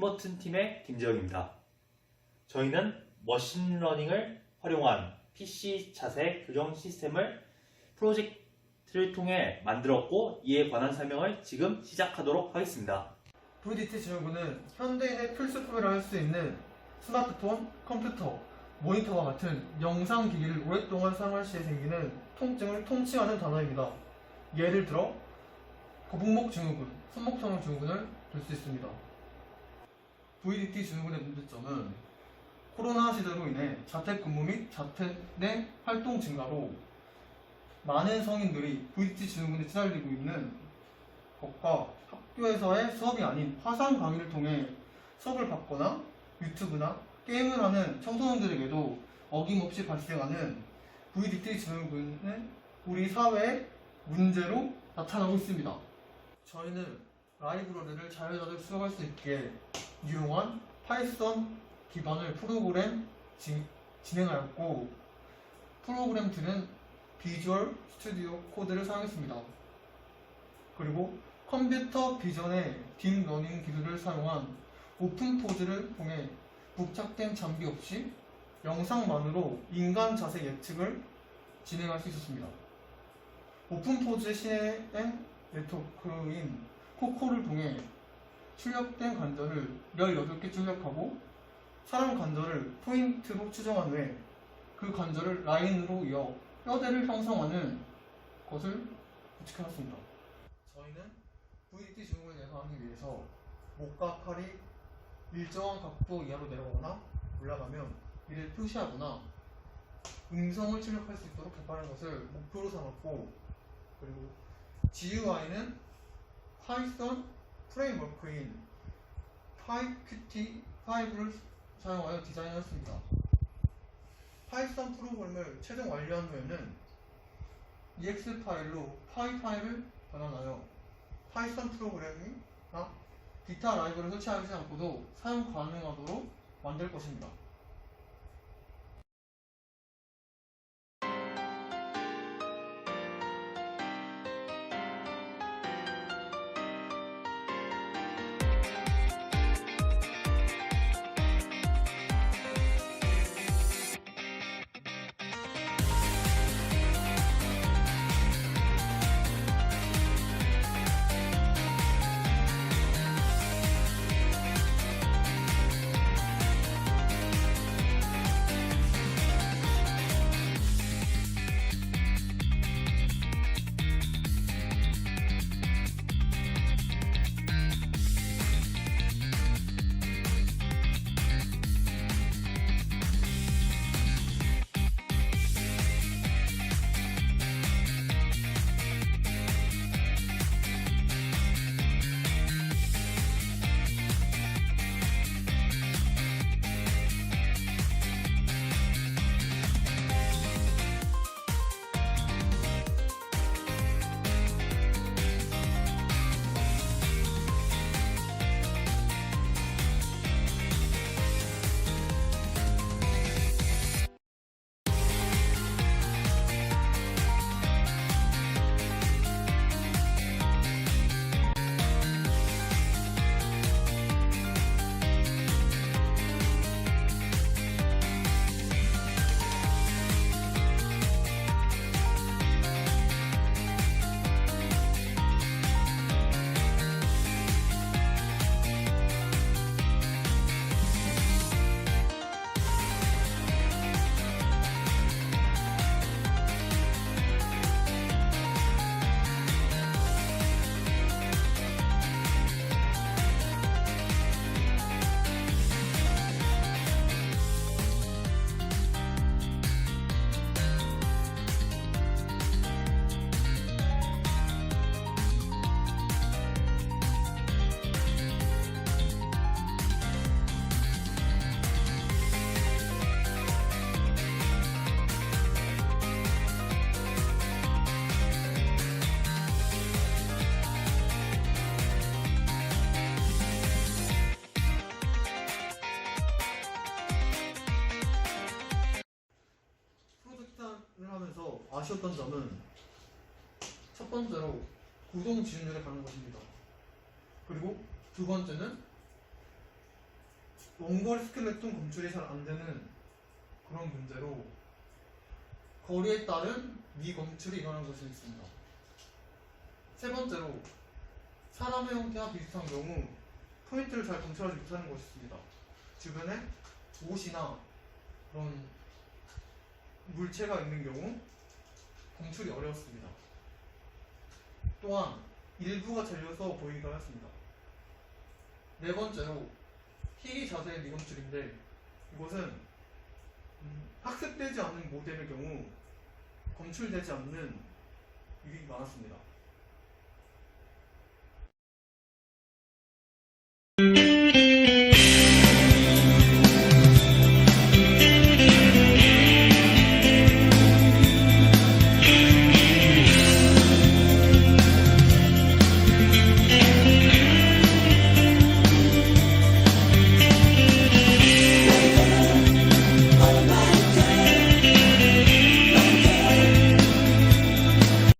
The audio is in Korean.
버튼 팀의 김재영입니다. 저희는 머신러닝을 활용한 PC 자세 교정 시스템을 프로젝트를 통해 만들었고 이에 관한 설명을 지금 시작하도록 하겠습니다. VDT 지원군은 현대인의 필수품이라 할 수 있는 스마트폰, 컴퓨터, 모니터와 같은 영상 기기를 오랫동안 사용할 시에 생기는 통증을 통치하는 단어입니다. 예를 들어 거북목 증후군, 손목터널 증후군을 들수 있습니다. VDT 증후군의 문제점은 코로나 시대로 인해 자택근무 및 자택 내 활동 증가로 많은 성인들이 VDT 증후군에 시달리고 있는 것과 학교에서의 수업이 아닌 화상 강의를 통해 수업을 받거나 유튜브나 게임을 하는 청소년들에게도 어김없이 발생하는 VDT 증후군은 우리 사회의 문제로 나타나고 있습니다. 저희는 라이브러리를 자유자재로 수록할 수 있게 유용한 파이썬 기반의 프로그램 진, 진행하였고 프로그램들은 비주얼 스튜디오 코드를 사용했습니다. 그리고 컴퓨터 비전의 딥러닝 기술을 사용한 오픈 포즈를 통해 부착된 장비 없이 영상만으로 인간 자세 예측을 진행할 수 있었습니다. 오픈 포즈 신행 네트워크인 코코를 통해 출력된 관절을 18개 출력하고 사람 관절을 포인트로 추정한 후에 그 관절을 라인으로 이어 뼈대를 형성하는 것을 구축해놨습니다. 저희는 VDT 증후군을 예방하기 위해서 목과 팔이 일정한 각도 이하로 내려가거나 올라가면 이를 표시하거나 음성을 출력할 수 있도록 개발한 것을 목표로 삼았고 그리고 GUI는 파이썬 프레임워크인 PyQt5를 사용하여 디자인하였습니다. 파이썬 프로그램을 최종 완료한 후에는 EX 파일로 파이 파일을 변환하여 파이썬 프로그램이나 기타 라이브를 설치하지 않고도 사용 가능하도록 만들 것입니다. 아쉬웠던 점은 첫 번째로 구동 지원율에 가는 것입니다. 그리고 두 번째는 원골 스켈레톤 검출이 잘 안 되는 그런 문제로 거리에 따른 미검출이 일어난 것이 있습니다. 세 번째로 사람의 형태와 비슷한 경우 포인트를 잘 검출하지 못하는 것이 있습니다. 주변에 옷이나 그런 물체가 있는 경우 검출이 어려웠습니다. 또한 일부가 잘려서 보이기도 했습니다. 네 번째로 희귀 자세의 미검출인데 이것은 음, 학습되지 않는 모델의 경우 검출되지 않는 유익이 많았습니다.